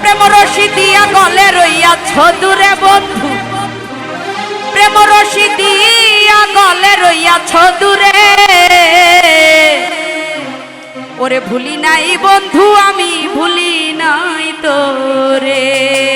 প্রেম রশি দিয়া গলে রইয়াছ দূরে বন্ধু। প্রেম রশি দিয়া গলে রইয়াছ দূরে। ওরে ভুলি নাই বন্ধু, আমি ভুলি নাই তোরে।